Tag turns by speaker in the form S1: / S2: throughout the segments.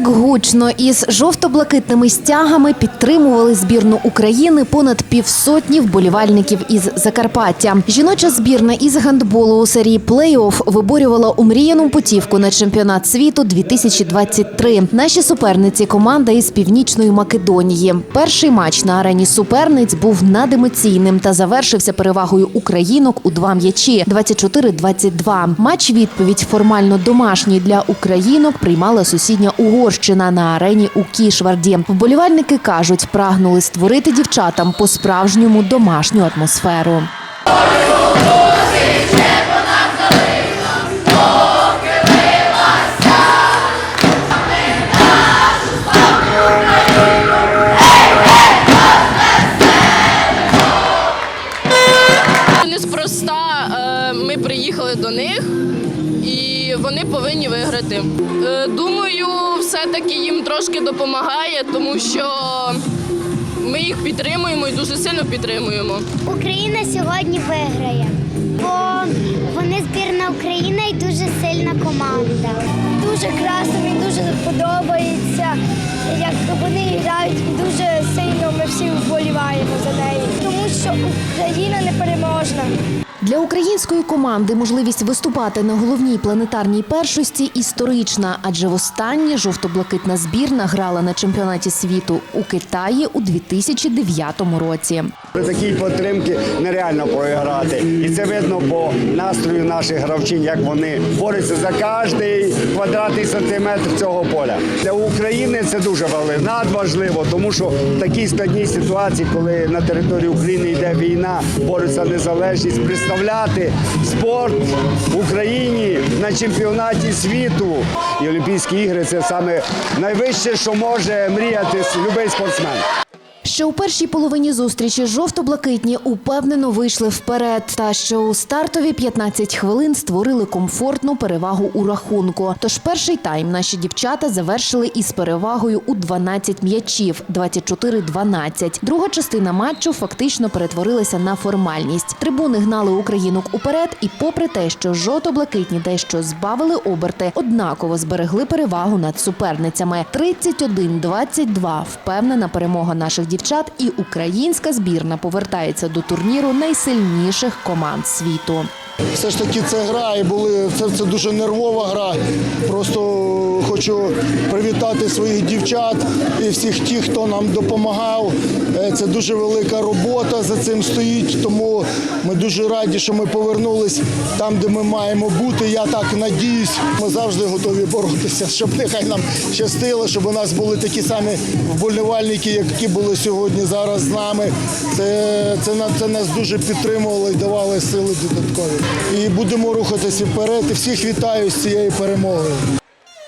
S1: Як гучно із жовто-блакитними стягами підтримували збірну України понад півсотні вболівальників із Закарпаття. Жіноча збірна із гандболу у серії плей-офф виборювала омріяну путівку на чемпіонат світу 2023. Наші суперниці команда із північної Македонії. Перший матч на арені суперниць був надемоційним та завершився перевагою українок у два м'ячі 24-22. Матч відповідь формально домашній для українок приймала сусідня Угорщина на арені у Кішварді. Вболівальники кажуть, прагнули створити дівчатам по-справжньому домашню атмосферу.
S2: І вони повинні виграти. Е, Думаю, все-таки їм трошки допомагає, тому що ми їх підтримуємо і дуже сильно підтримуємо.
S3: Україна сьогодні виграє, бо вони збірна Україна і дуже сильна команда. Дуже красно, мені дуже подобається, як вони грають і дуже сильно ми всі вболіваємо за неї, тому що Україна непереможна.
S1: Для української команди можливість виступати на головній планетарній першості історична, адже востаннє жовто-блакитна збірна грала на чемпіонаті світу у Китаї у 2009 році.
S4: При такій підтримці нереально програти. І це видно по настрою наших гравчин, як вони борються за кожний квадратний сантиметр цього поля. Для України це дуже важливо, надважливо, тому що в такій складній ситуації, коли на території України йде війна, борються незалежність, представляти спорт в Україні на чемпіонаті світу. І Олімпійські ігри це саме найвище, що може мріяти будь-який спортсмен.
S1: Ще у першій половині зустрічі жовто-блакитні упевнено вийшли вперед. Та що у стартові 15 хвилин створили комфортну перевагу у рахунку. Тож перший тайм наші дівчата завершили із перевагою у 12 м'ячів 24-12. Друга частина матчу фактично перетворилася на формальність. Трибуни гнали українок уперед, і попри те, що жовто-блакитні дещо збавили оберти, однаково зберегли перевагу над суперницями. 31-22 впевнена перемога наших дівчат, і українська збірна повертається до турніру найсильніших команд світу.
S5: Все ж таки це гра і були це, це дуже нервова гра. Просто хочу привітати своїх дівчат і всіх тих, хто нам допомагав. Е, Це дуже велика робота за цим стоїть. Тому ми дуже раді, що ми повернулись там, де ми маємо бути. Я так надіюсь. Ми завжди готові боротися, щоб нехай нам щастило, щоб у нас були такі самі вболівальники, які були сьогодні зараз з нами. Це, це, це нас дуже підтримувало і давали сили додаткові. І будемо рухатися вперед. І всіх вітаю з цією перемогою.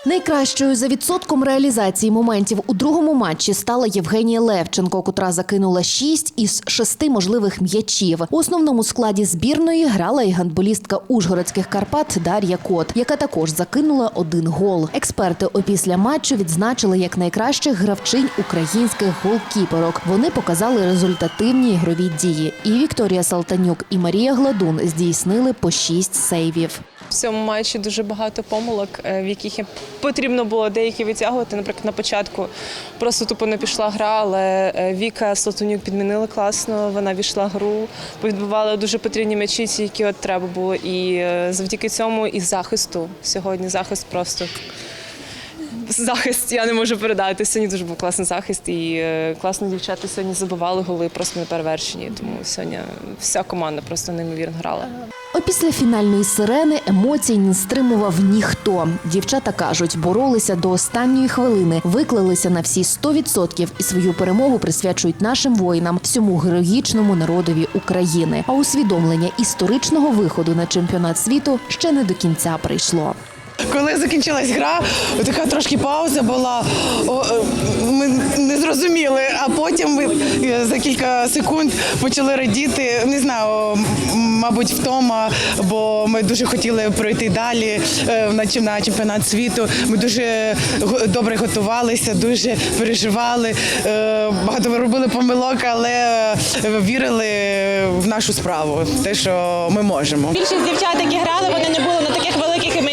S1: Найкращою за відсотком реалізації моментів у другому матчі стала Євгенія Левченко, котра закинула 6 із 6 можливих м'ячів. У основному складі збірної грала і гандболістка Ужгородських Карпат Дар'я Кот, яка також закинула один гол. Експерти опісля матчу відзначили як найкращих гравчинь українських голкіперок. Вони показали результативні ігрові дії. І Вікторія Салтанюк, і Марія Гладун здійснили по 6 сейвів.
S6: В цьому матчі дуже багато помилок, е, в яких потрібно було деякі витягувати. Наприклад, на початку просто тупо не пішла гра, але е, Віка Слотунюк підмінили класно. Вона війшла гру, відбували дуже потрібні м'ячі, ті, які от треба було. І е, завдяки цьому і захисту сьогодні захист просто. Захист я не можу передати. Сьогодні дуже був класний захист, і класно дівчата сьогодні забивали голи просто неперевершені. Тому сьогодні вся команда просто неймовірно грала.
S1: Опісля фінальної сирени емоцій не стримував ніхто. Дівчата кажуть, боролися до останньої хвилини, виклалися на всі 100% і свою перемогу присвячують нашим воїнам, всьому героїчному народові України. А усвідомлення історичного виходу на чемпіонат світу ще не до кінця прийшло.
S7: Коли закінчилась гра, така трошки пауза була. Е, Ми не зрозуміли, а потім ми е, за кілька секунд почали радіти. Не знаю, мабуть, втома, бо ми дуже хотіли пройти далі е, на чемпіонат світу. Ми дуже добре готувалися, дуже переживали. Багато робили помилок, але вірили в нашу справу, те, що ми можемо.
S8: Більшість дівчат, які грали, вони не були на таких великих менеджерах,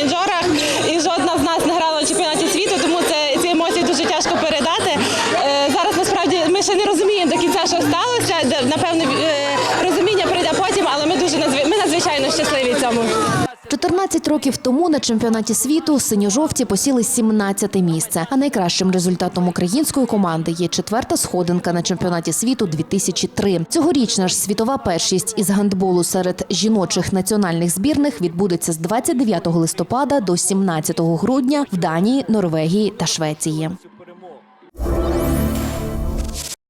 S1: 14 років тому на чемпіонаті світу синьо-жовті посіли 17 місце. А найкращим результатом української команди є четверта сходинка на чемпіонаті світу 2003. Цьогорічна ж світова першість із гандболу серед жіночих національних збірних відбудеться з 29 листопада до 17 грудня в Данії, Норвегії та Швеції.